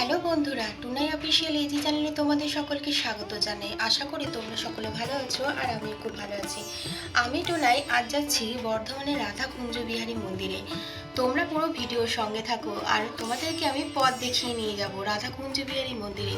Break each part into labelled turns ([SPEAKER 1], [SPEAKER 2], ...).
[SPEAKER 1] Hello বন্ধুরা, টুনাই official AG চ্যানেলে তোমাদের সকলকে স্বাগত জানাই। আশা করি তোমরা সকলে ভালো আছো আর আমি খুব ভালো আছি। আমি টুনাই, আজ যাচ্ছি বর্ধমানের রাধা কুঞ্জ বিহারী মন্দিরে। তোমরা পুরো ভিডিওর সঙ্গে থাকো আর তোমাদেরকে আমি পথ দেখিয়ে নিয়ে যাব রাধা কুঞ্জ বিহারী মন্দিরে।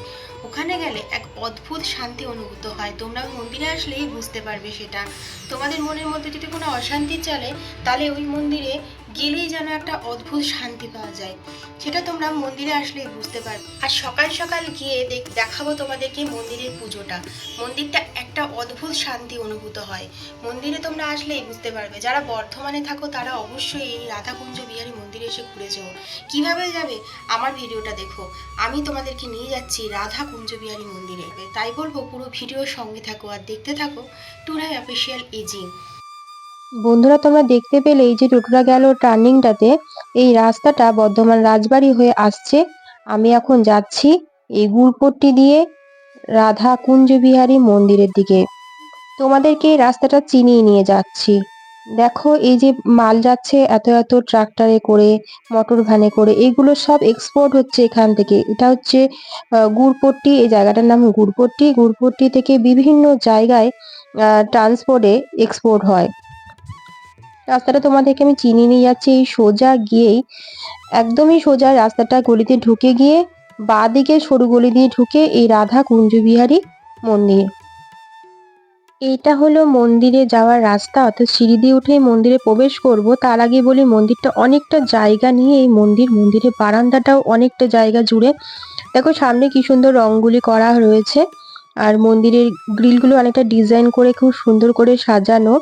[SPEAKER 1] ওখানে গেলে এক অদ্ভুত শান্তি অনুভূত হয়। তোমরা মন্দিরে আসলেই বুঝতে পারবে সেটা। তোমাদের মনের মধ্যে যদি কোনো অশান্তি চলে, তাহলে ওই মন্দিরে গেলেই যেন একটা অদ্ভুত শান্তি পাওয়া যায়। সেটা তোমরা মন্দিরে আসলেই বুঝতে পারবে। আর সকাল সকাল গিয়ে দেখ দেখাবো তোমাদেরকে মন্দিরের পুজোটা। মন্দিরটা একটা অদ্ভুত শান্তি অনুভূত হয়। মন্দিরে তোমরা আসলেই বুঝতে পারবে। যারা বর্ধমানে থাকো, তারা অবশ্যই এই রাধাকুঞ্জ বিহারী মন্দিরে এসে ঘুরে যাও। কীভাবে যাবে? আমার ভিডিওটা দেখো। আমি তোমাদেরকে নিয়ে যাচ্ছি রাধা কুঞ্জ বিহারী মন্দিরে। তাই বলব, পুরো ভিডিওর সঙ্গে থাকো আর দেখতে থাকো। টুরাই অফিসিয়াল এজি।
[SPEAKER 2] বন্ধুরা, তোমরা দেখতে পেলে এই যে টোটোটা গেল টার্নিংটাতে। এই রাস্তাটা বর্ধমান রাজবাড়ি হয়ে আসছে। আমি এখন যাচ্ছি এই গুড়পট্টি দিয়ে রাধা কুঞ্জ বিহারী মন্দিরের দিকে। তোমাদেরকে এই রাস্তাটা চিনিয়ে নিয়ে যাচ্ছি। দেখো, এই যে মাল যাচ্ছে এত এত ট্রাক্টরে করে, মোটর ভ্যানে করে, এগুলো সব এক্সপোর্ট হচ্ছে এখান থেকে। এটা হচ্ছে গুড়পট্টি, এই জায়গাটার নাম গুড়পট্টি। গুড়পট্টি থেকে বিভিন্ন জায়গায় ট্রান্সপোর্টে এক্সপোর্ট হয়। রাস্তাটা তোমাদেরকে আমি চিনিয়ে নিয়ে যাচ্ছি। এই সোজা গিয়েই, একদমই সোজা রাস্তাটা গলিতে ঢুকে গিয়ে বাঁ দিকে সরু গলি দিয়ে ঢুকে এই রাধা কুঞ্জবিহারী মন্দির। এইটা হলো মন্দিরে যাওয়ার রাস্তা, অর্থাৎ সিঁড়ি দিয়ে উঠে মন্দিরে প্রবেশ করব। তার আগে বলি, মন্দিরটা অনেকটা জায়গা নিয়ে এই মন্দির, মন্দিরের বারান্দাটাও অনেকটা জায়গা জুড়ে। দেখো, সামনে কি সুন্দর রংগুলি করা রয়েছে। আর মন্দিরের গ্রিলগুলো অনেকটা ডিজাইন করে খুব সুন্দর করে সাজানো।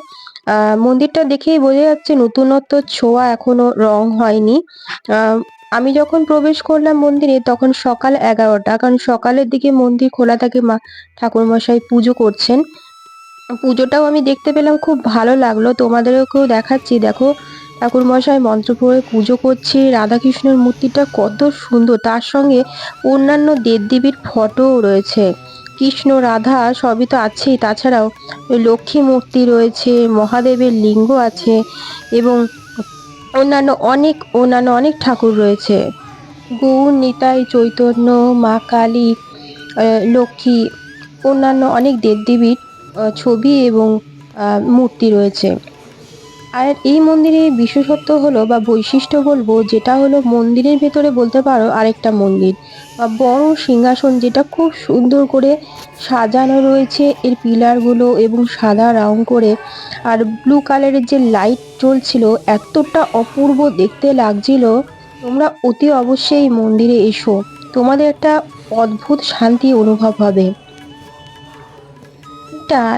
[SPEAKER 2] মন্দিরটা দেখেই বোঝা যাচ্ছে নতুনত্ব, ছোঁয়া এখনও রং হয়নি। আমি যখন প্রবেশ করলাম মন্দিরে তখন সকাল এগারোটা, কারণ সকালের দিকে মন্দির খোলা থাকে মা, ঠাকুরমশাই পুজো করছেন। পুজোটাও আমি দেখতে পেলাম, খুব ভালো লাগল। তোমাদেরকেও দেখাচ্ছি, দেখো ঠাকুরমশাই মন্ত্র পড়ে পুজো করছে, রাধাকৃষ্ণের মূর্তিটা কত সুন্দর। তার সঙ্গে অন্যান্য দেবদেবীর ফটোও রয়েছে। কৃষ্ণ, রাধা সবই তো আছেই। তাছাড়াও লক্ষ্মী মূর্তি রয়েছে, মহাদেবের লিঙ্গ আছে এবং অন্যান্য অনেক অন্যান্য অনেক ঠাকুর রয়েছে। গৌর, নিতাই, চৈতন্য, মা কালী লক্ষ্মী, অন্যান্য অনেক দেবদেবীর দেবীর ছবি এবং মূর্তি রয়েছে। আর এই মন্দিরের বিশেষত্ব হলো বা বৈশিষ্ট্য বলব, যেটা হলো মন্দিরের ভেতরে বলতে পারো আরেকটা মন্দির বা বড় সিংহাসন যেটা খুব সুন্দর করে সাজানো রয়েছে এর পিলারগুলো এবং সাদা রং করে। আর ব্লু কালারের যে লাইট জ্বলছিল এতটা অপূর্ব দেখতে লাগছিল। তোমরা অতি অবশ্যই মন্দিরে এসো। তোমাদের একটা অদ্ভুত শান্তি অনুভব হবে।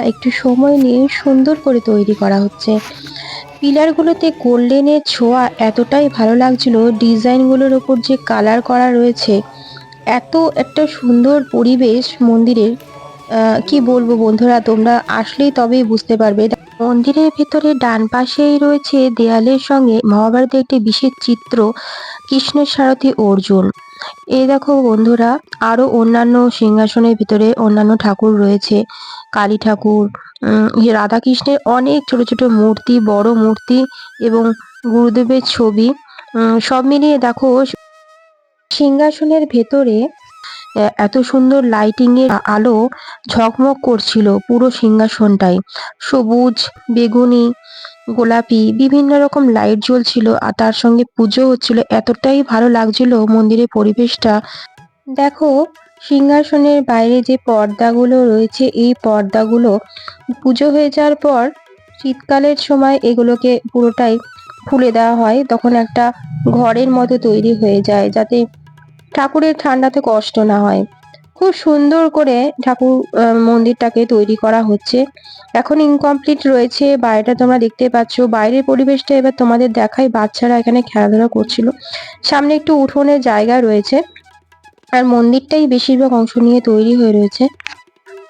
[SPEAKER 2] একটু সময় নিয়ে সুন্দর করে তৈরি করা হচ্ছে। পিলারগুলোতে গোল্ডেনের ছোঁয়া এতটাই ভালো লাগছিল ডিজাইনগুলোর ওপর যে কালার করা রয়েছে। এত একটা সুন্দর পরিবেশ মন্দিরের। কি বলব বন্ধুরা, তোমরা আসলেই তবেই বুঝতে পারবে। মন্দিরের ভেতরে ডান পাশেই রয়েছে দেয়ালের সঙ্গে মহাভারতের একটি বিশেষ চিত্র, কৃষ্ণের সারথী অর্জুন। এই দেখো বন্ধুরা, আরও অন্যান্য সিংহাসনের ভিতরে অন্যান্য ঠাকুর রয়েছে। কালী ঠাকুর রাধাকৃষ্ণের অনেক ছোট ছোট মূর্তি, বড় মূর্তি এবং গুরুদেবের ছবি। সব মিলিয়ে দেখো, সিংহাসনের ভেতরে এত সুন্দর লাইটিং এর আলো ঝকমক করছিল পুরো সিংহাসনটাই। সবুজ, বেগুনি গোলাপি, বিভিন্ন রকম লাইট জ্বলছিল আর তার সঙ্গে পুজো হচ্ছিল। এতটাই ভালো লাগছিল মন্দিরের পরিবেশটা। দেখো, সিংহাসনের বাইরে যে পর্দাগুলো রয়েছে, এই পর্দাগুলো পুজো হয়ে যাওয়ার পর শীতকালের সময় এগুলোকে পুরোটাই খুলে দেওয়া হয়। তখন একটা ঘরের মতো তৈরি হয়ে যায় যাতে ঠাকুরের ঠান্ডাতে কষ্ট না হয়। খুব সুন্দর করে ঠাকুর মন্দিরটাকে তৈরি করা হচ্ছে। এখন ইনকমপ্লিট রয়েছে, বাইরেটা তোমরা দেখতে পাচ্ছ। বাইরের পরিবেশটা এবার তোমাদের দেখাই, বাচ্চারা এখানে খেলাধুলা করছিল। সামনে একটু উঠোনের জায়গা রয়েছে, আর মন্দিরটাই বেশিরভাগ অংশ নিয়ে তৈরি হয়ে রয়েছে।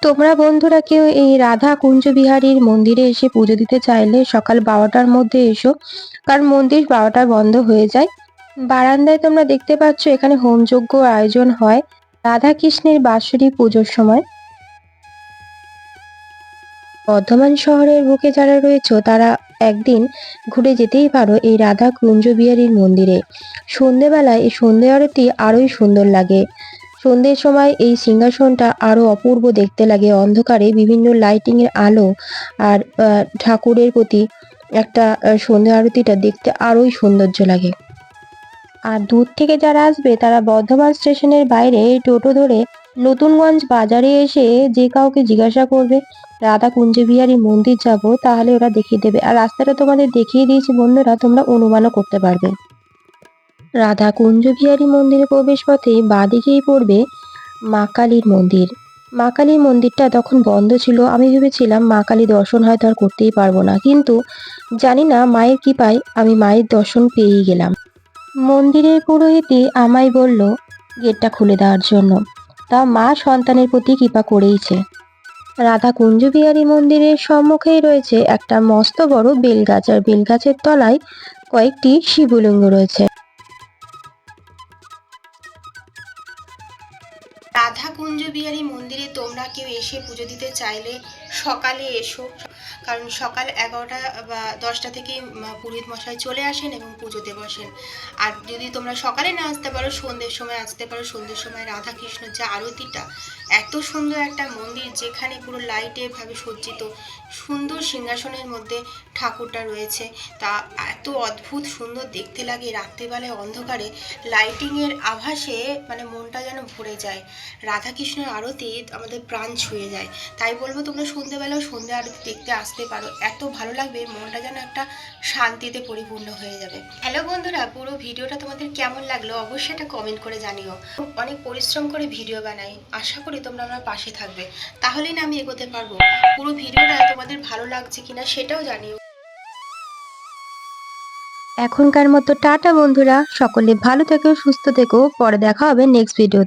[SPEAKER 2] তোমরা বন্ধুরা কেউ এই রাধা কুঞ্জ বিহারীর মন্দিরে এসে পুজো দিতে চাইলে সকাল বারোটার মধ্যে এসো, কারণ মন্দির বারোটা বন্ধ হয়ে যায়। বারান্দায় তোমরা দেখতে পাচ্ছ, এখানে হোমযজ্ঞ আয়োজন হয়। রাধা কৃষ্ণের বাৎসরিক পুজোর সময়। বর্ধমান শহরের বুকে যারা রয়েছে, তারা একদিন ঘুরে যেতেই পারো এই রাধা কুঞ্জ বিহারীর মন্দিরে। সন্ধেবেলায় এই সন্ধে আরতি আরোই সুন্দর লাগে। সন্ধ্যের সময় এই সিংহাসনটা আরও অপূর্ব দেখতে লাগে। অন্ধকারে বিভিন্ন লাইটিং এর আলো আর ঠাকুরের প্রতি একটা সন্ধ্যে আরতিটা দেখতে আরোই সৌন্দর্য লাগে। আর দূর থেকে যারা আসবে, তারা বর্ধমান স্টেশনের বাইরে টোটো ধরে নতুনগঞ্জ বাজারে এসে যে কাউকে জিজ্ঞাসা করবে, রাধা কুঞ্জ বিহারী মন্দির যাব, তাহলে ওরা দেখিয়ে দেবে। আর রাস্তাটা তোমাদের দেখিয়ে দিয়েছি বন্ধুরা, তোমরা অনুমানও করতে পারবে। রাধা কুঞ্জ বিহারী মন্দিরের প্রবেশ পথে বাঁদিকেই পড়বে মা কালীর মন্দির। মা কালীর মন্দিরটা তখন বন্ধ ছিল। আমি ভেবেছিলাম, মা কালী দর্শন হয়তো আর করতেই পারব না। কিন্তু জানি না, মায়ের কৃপায় আমি মায়ের দর্শন পেয়েই গেলাম। মন্দিরের পুরোহিতই আমায় বলল, গেটটা খুলে দেওয়ার জন্য। তা মা সন্তানের প্রতি কৃপা করেইছে রাধা কুঞ্জবিহারী মন্দিরের সম্মুখেই রয়েছে একটা মস্ত বড় বেলগাছ, আর বেলগাছের তলায় কয়েকটি শিবলিঙ্গ রয়েছে।
[SPEAKER 1] রাধা কুঞ্জ বিহারী মন্দিরে তোমরা কেউ এসে পুজো দিতে চাইলে সকালে এসো। কারণ সকাল এগারোটা বা দশটা থেকে পুরোহিত মশাই চলে আসেন এবং পুজোতে বসেন। আর যদি তোমরা সকালে না আসতে পারো, সন্ধ্যের সময় আসতে পারো, সন্ধ্যের সময় রাধা কৃষ্ণ যে আরতিটা, এত সুন্দর একটা মন্দির যেখানে পুরো লাইটে ভাবে সজ্জিত, সুন্দর সিংহাসনের মধ্যে ঠাকুরটা রয়েছে। তা এত অদ্ভুত সুন্দর দেখতে লাগে, রাত্রিবেলায় অন্ধকারে লাইটিংয়ের আভাসে মানে মনটা যেন ভরে যায়। রাধাকৃষ্ণের আরতি আমাদের প্রাণ ছুঁয়ে যায়। তাই বলব তোমরা সন্ধ্যেবেলাও সন্ধ্যা আরতি দেখতে আসতে পারো। এত ভালো লাগবে, মনটা যেন একটা শান্তিতে পরিপূর্ণ হয়ে যাবে। হ্যালো বন্ধুরা, পুরো ভিডিওটা তোমাদের কেমন লাগল অবশ্যই একটা কমেন্ট করে জানিও। অনেক পরিশ্রম করে ভিডিও বানাই, আশা করি তোমরা আমার পাশে থাকবে। তাহলেই না আমি এগোতে পারব। পুরো ভিডিওটা তোমাদের ভালো লাগছে কিনা সেটাও জানিও।
[SPEAKER 2] এখনকার মতো টাটা বন্ধুরা সকলে ভালো থেকো সুস্থ থেকো। পরে দেখা হবে নেক্সট ভিডিওতে